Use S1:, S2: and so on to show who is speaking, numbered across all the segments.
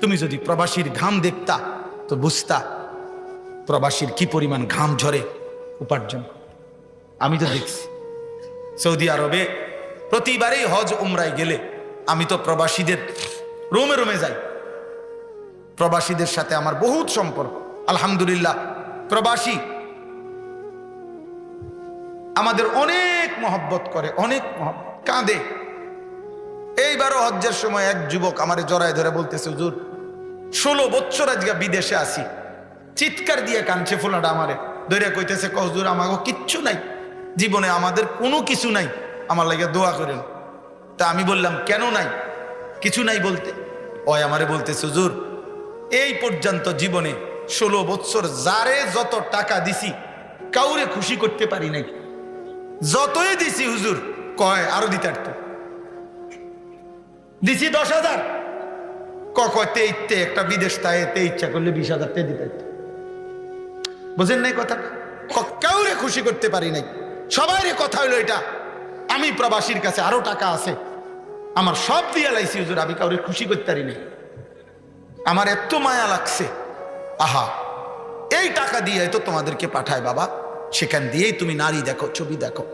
S1: তুমি যদি প্রবাসীর ঘাম দেখতা, তো বুঝতা প্রবাসীর কি পরিমাণ ঘাম ঝরে উপার্জন। আমি তো দেখছি, সৌদি আরবে প্রতিবারেই হজ উমরায় গেলে আমি তো প্রবাসীদের রোমে রোমে যাই। প্রবাসীদের সাথে আমার বহুত সম্পর্ক। আলহামদুলিল্লাহ, প্রবাসী আমাদের অনেক মহব্বত করে, অনেক মহব্বত। কাঁদে। এইবারও হজ্জের সময় এক যুবক আমারে জড়ায় ধরে বলতেছে, হুজুর, ষোলো বছর আজকে বিদেশে আসি চিৎকার দিয়ে কানছে ফোলাটা আমারে। ধরে কইতেছে কজুর আমাকে কিচ্ছু নাই। জীবনে আমাদের কোনো কিছু নাই। আমার লাগে দোয়া করেন। তা আমি বললাম, কেন নাই? কিছু নাই বলতে। ওই আমারে বলতেছে, হুজুর, এই পর্যন্ত জীবনে ষোলো বছর যারে যত টাকা দিছি, কাউরে খুশি করতে পারি নাই। যতই দিছি, হুজুর, কয়, আরও দিতে পারতো। দিছি দশ হাজার। ককতে ইতে একটা বিদেশ তাইতে ইচ্ছা করলে বিশ হাজার তে দিতে। বুঝেন নাই কথা কাউরে খুশি করতে পারি নাই। সবাই কথা হলো এটা। আমি প্রবাসীর কাছে আরও টাকা আছে। আমার সব দিয়ে লাইছি, হুজুর, আমি কাউরে খুশি করতে পারি নাই। আমার এত মায়া লাগছে। আহা, এই টাকা দিয়ে তো তোমাদেরকে পাঠায় বাবা। সেখান দিয়েই তুমি নারী দেখো, ছবি দেখো।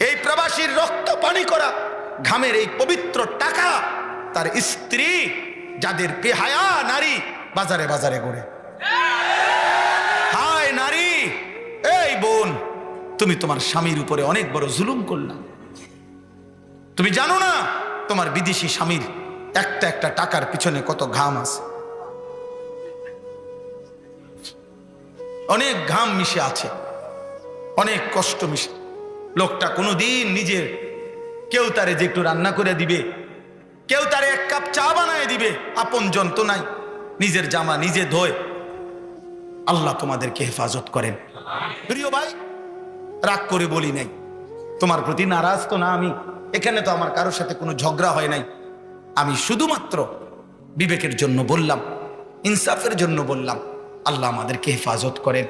S1: এই প্রবাসীর রক্ত পানি করা ঘামের এই পবিত্র টাকা তার স্ত্রী, যাদের বেহায়া নারী, বাজারে বাজারে ঘুরে। হায় নারী! এই বোন, তুমি তোমার স্বামীর উপরে অনেক বড় জুলুম করলাম তুমি জানো না, তোমার বিদেশি স্বামীর একটা একটা টাকার পিছনে কত ঘাম আছে। অনেক ঘাম মিশে আছে, অনেক কষ্ট মিশে। লোকটা কোনোদিন নিজের কেউ তারে যে একটু রান্না করে দিবে, কেউ তারে এক কাপ চা বানায় দিবে, আপন জন তো নাই। নিজের জামা নিজে ধোয়। আল্লাহ তোমাদেরকে হেফাজত করেন। প্রিয় ভাই, রাগ করে বলি নাই। তোমার প্রতি নারাজ তো না আমি। এখানে তো আমার কারোর সাথে কোনো ঝগড়া হয় নাই। আমি শুধুমাত্র বিবেকের জন্য বললাম, ইনসাফের জন্য বললাম, আল্লাহ আমাদেরকে হেফাজত করেন।